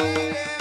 Yeah.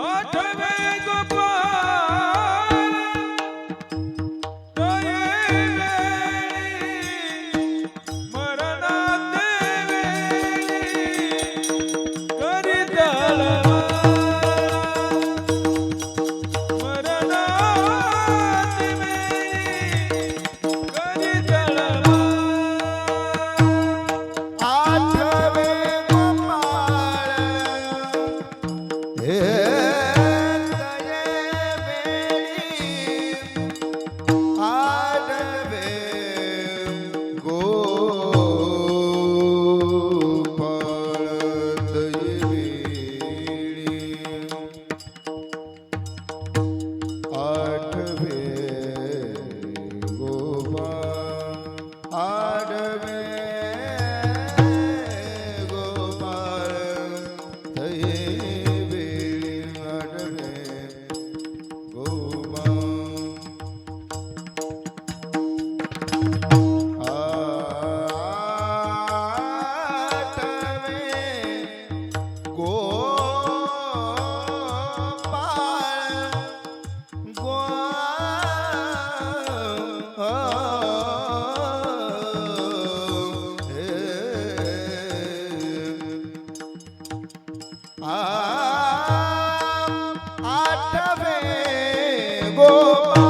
ਅੱਠਵੇਂ Gopal আটবে Gopa